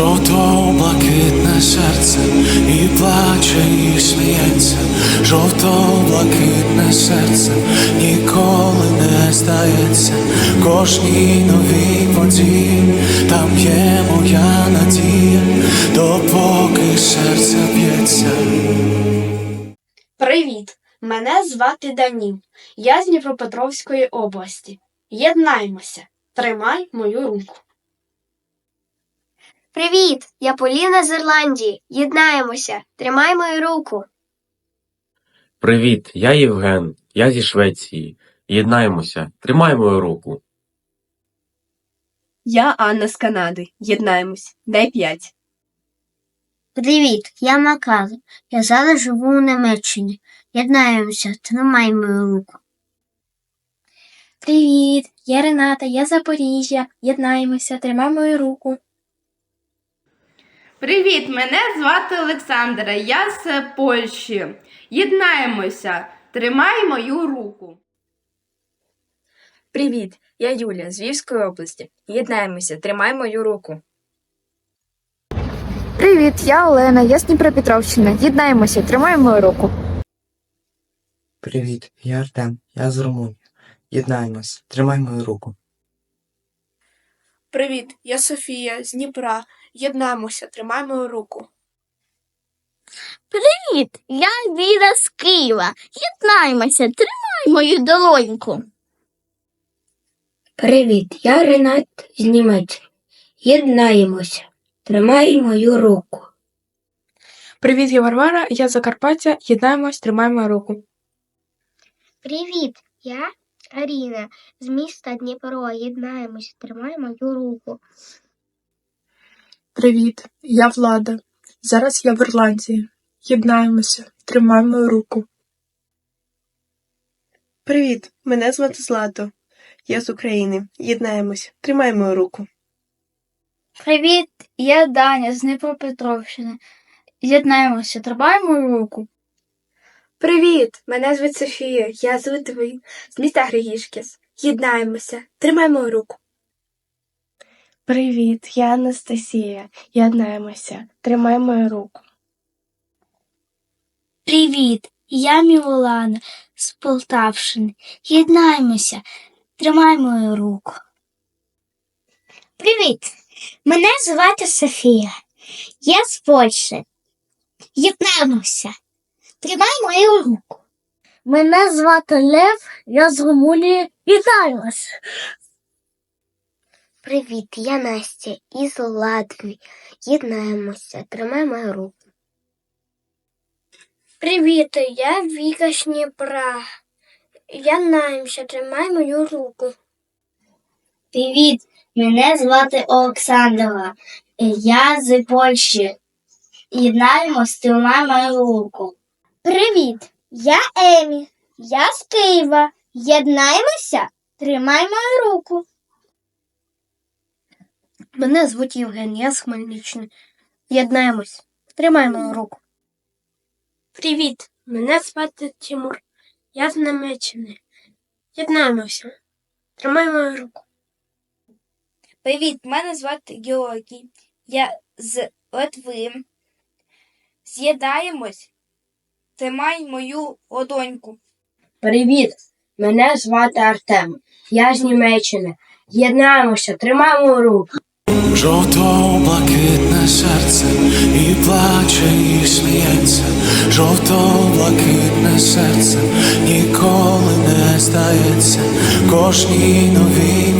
Жовто-блакитне серце і плаче, і сміється, жовто-блакитне серце ніколи не здається, кожній новій події, там є моя надія, допоки серце б'ється. Привіт! Мене звати Данів. Я з Дніпропетровської області. Єднаймося. Тримай мою руку. Привіт! Я Поліна з Ірландії. Єднаємося. Тримай мою руку. Привіт, я Євген, я зі Швеції. Єднаємося, тримай мою руку. Я Анна з Канади. Єднаємось. Дай п'ять. Привіт, я Макар. Я зараз живу у Німеччині. Єднаємося. Тримай мою руку. Привіт, я Рената, я Запоріжжя. Єднаємося, тримай мою руку. Привіт, мене звати Олександра, я з Польщі. Єднаємося, тримай мою руку. Привіт, я Юля з Львівської області. Єднаємося. Тримай мою руку. Привіт, я Олена, я з Дніпропетровщини. Єднаємося, тримай мою руку. Привіт, я Артем, я з Румунії. Єднаємось, тримай мою руку. Привіт, я Софія з Дніпра. Єднаймося, тримай мою руку. Привіт, я Віра з Києва. Єднаємося. Тримай мою долоньку. Привіт, я Ренат з Німеччини. Єднаємося. Тримай мою руку. Привіт, я Варвара, я з Закарпаття. Єднаємось, тримай мою руку. Привіт, я Аріна з міста Дніпро. Єднаємося. Тримай мою руку. Привіт, я Влада. Зараз я в Ірландії. Єднаємося, тримай мою руку. Привіт, мене звати Злато. Я з України. Єднаємось. Тримай мою руку. Привіт, я Даня з Дніпропетровщини. Єднаємося, тримай мою руку. Привіт! Мене звуть Софія. Я з Литви, з міста Григішкіс. Єднаємося. Тримай мою руку. Привіт, я Анастасія. Єднаємося, тримай мою руку. Привіт, я Мілана з Полтавщини. Єднаємося, тримай мою руку. Привіт! Мене звати Софія. Я з Польщі. Єднаємося. Тримай мою руку. Мене звати Лев, я з Румунії. Вітаємось. Привіт, я Настя із Латвії. Єднаємося. Тримай мою руку. Привіт, я Віка з Дніпра. Єднаємося. Тримай мою руку. Привіт, мене звати Олександра. Я з Польщі. Єднаємось, тримай мою руку. Привіт, я Емі. Я з Києва. Єднаємося, тримай мою руку. Мене звуть Євген, я з Хмельниччини. Єднаємось. Тримай мою руку. Привіт, мене звати Тимур. Я з Німеччини. Єднаємося. Тримай мою руку. Привіт, мене звати Георгій. Я з Литви. З'єднаємось, тримай мою ладоньку. Привіт, мене звати Артем. Я з Німеччини. Єднаємося, тримаємо руку. Жовто-блакитне серце і плаче, і сміється, жовто-блакитне серце ніколи не здається, кожній новій